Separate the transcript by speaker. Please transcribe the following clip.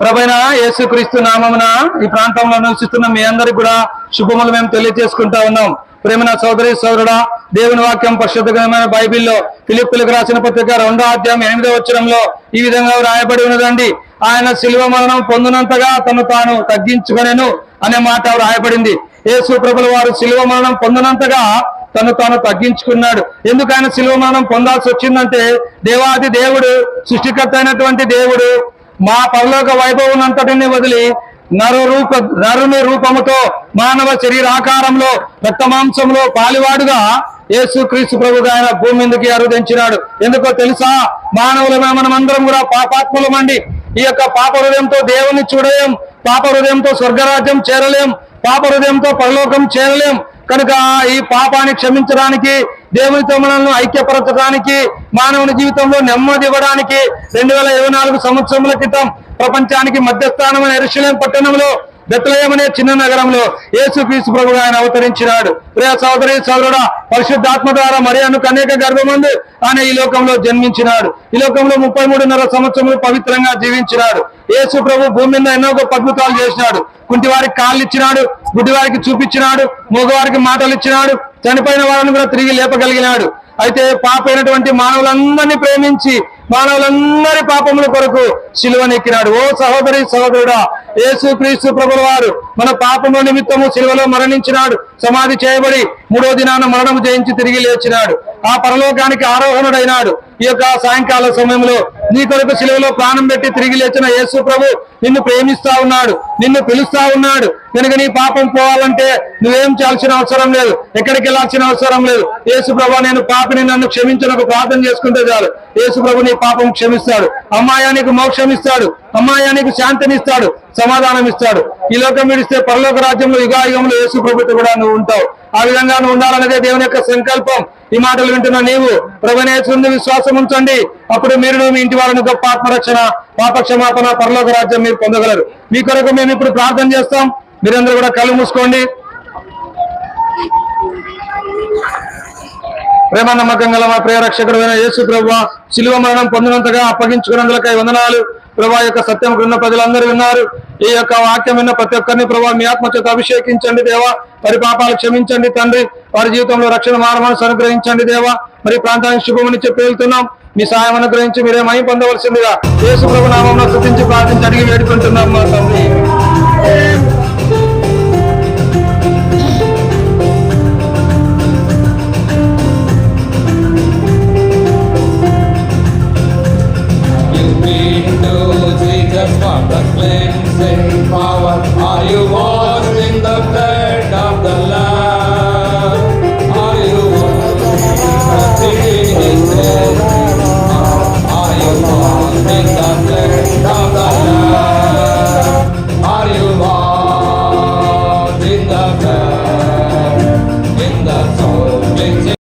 Speaker 1: ప్రభైన యేసుక్రీస్తు నామమున ఈ ప్రాంతంలో నివసిస్తున్న మీ అందరికి కూడా శుభములు మేము తెలియజేసుకుంటా ఉన్నాం. ప్రేమన సోదరి సోదరుడా దేవుని వాక్యం పరిశుద్ధమైన బైబిల్లో ఫిలిప్పులకు రాసిన పత్రిక రెండో అధ్యాయం ఎనిమిదో వచ్చరంలో ఈ విధంగా రాయబడి ఉన్నదండి. ఆయన శిలువ మరణం పొందినంతగా తను తాను తగ్గించుకునేను అనే మాట రాయబడింది యేసు ప్రభుల వారు శిలువ మరణం పొందినంతగా తను తాను తగ్గించుకున్నాడు. ఎందుకు ఆయన శిలువ మరణం పొందాల్సి వచ్చిందంటే దేవాది దేవుడు సృష్టికర్త అయినటువంటి దేవుడు మా పరలోక వైభవం అంతటిని వదిలి నరు రూప నరుని రూపముతో మానవ శరీరాకారంలో రక్త మాంసంలో పాలివాడుగా యేసు క్రీస్తు ప్రభుగా ఆయన భూమి మీదకి అరుదించినాడు. ఎందుకో తెలుసా? మానవులమే మనం అందరం కూడా పాపాత్ములమండి ఈ యొక్క పాప హృదయంతో దేవుని చూడలేం పాప హృదయంతో స్వర్గరాజ్యం చేరలేం పాప హృదయంతో పరలోకం చేరలేం. కనుక ఈ పాపాన్ని క్షమించడానికి దేవునితో మనల్ని ఐక్యపరచడానికి మానవుని జీవితంలో నెమ్మది ఇవ్వడానికి రెండు వేల ఇరవై నాలుగు సంవత్సరముల క్రితం ప్రపంచానికి మధ్యస్థానమైన ఎరుషలేం పట్టణంలో బెత్తలయమనే చిన్న నగరంలో యేసు క్రీస్తు ప్రభుగా ఆయన అవతరించినాడు. ప్రియ సోదరి సోదరుడా పరిశుద్ధాత్మ ద్వారా మరియను కన్యక గర్భమందు ఆయన ఈ లోకంలో జన్మించినాడు. ఈ లోకంలో ముప్పై మూడున్నర సంవత్సరములు పవిత్రంగా జీవించినాడు. యేసు ప్రభు భూమి మీద ఎన్నో గొప్ప అద్భుతాలు చేసినాడు. కుంటి వారికి కాళ్ళు ఇచ్చినాడు గుడ్డివారికి చూపించినాడు మగవారికి మాటలు ఇచ్చినాడు చనిపోయిన వారిని కూడా తిరిగి లేపగలిగినాడు. అయితే పాపైనటువంటి మానవులందరినీ ప్రేమించి మానవులందరి పాపముల కొరకు శిలువనెక్కినాడు ఓ సహోదరి సహోదరుడా యేసు క్రీస్తు ప్రభుల వారు మన పాపముల నిమిత్తము శిలువలో మరణించినాడు. సమాధి చేయబడి మూడో దినాన మరణము జయించి తిరిగి లేచినాడు. ఆ పరలోకానికి ఆరోహణుడైనాడు. ఈ యొక్క సాయంకాల సమయంలో నీ కొరకు సిలువలో ప్రాణం పెట్టి తిరిగి లేచిన యేసు ప్రభు నిన్ను ప్రేమిస్తా ఉన్నాడు నిన్ను పిలుస్తా ఉన్నాడు. కనుక నీ పాపం పోవాలంటే నువ్వేం చేయాల్సిన అవసరం లేదు ఎక్కడికి వెళ్ళాల్సిన అవసరం లేదు. యేసు ప్రభు నేను పాపిని నన్ను క్షమించనకు ప్రార్థన చేసుకుంటే చాలు. యేసు ప్రభు నీ పాపం క్షమిస్తాడు. అమ్మాయానికి మోక్షం ఇస్తాడు. అమ్మాయానికి శాంతినిస్తాడు సమాధానం ఇస్తాడు. ఈ లోకం విడిస్తే పరలోక రాజ్యంలో యుగాయుగంలో యేసు ప్రభుతో కూడా నువ్వు ఉంటావు. ఆ విధంగా నువ్వు ఉండాలనేదే దేవుని యొక్క సంకల్పం. ఈ మాటలు వింటున్న నీవు ప్రభునేశ్వరుని విశ్వాసం ఉంచండి. అప్పుడు మీరు మీ ఇంటి వారిని గొప్ప ఆత్మరక్షణ పాపక్షమాపణ పరలోక రాజ్యం మీరు పొందగలరు. మీ కొరకు మేము ఇప్పుడు ప్రార్థన చేస్తాం. మీరందరూ కూడా కళ్ళు మూసుకోండి. ప్రేమ నమ్మకం గల మా ప్రియ రక్షకుడు యేసు ప్రభు శిలువ మరణం పొందినంతగా అప్పగించుకున్నందులకై వందనాలు. ప్రభా యొక్క సత్యం ఉన్న ప్రజలందరూ విన్నారు. ఈ యొక్క వాక్యం విన్న ప్రతి ఒక్కరిని ప్రభావ మీ ఆత్మ చేత అభిషేకించండి దేవా. మరి పాపాలు క్షమించండి తండ్రి. వారి జీవితంలో రక్షణ మార్మాన్ని అనుగ్రహించండి దేవా. మరి ప్రాంతానికి శుభమని చెప్పి వెళ్తున్నాం మీ సాయం అనుగ్రహించి మీరే మయం పొందవలసిందిగా యేసు ప్రభు నామం స్థుతించి ప్రార్థించి అడిగి వేడుకుంటున్నాం
Speaker 2: Jesus for the cleansing power. Are you washed the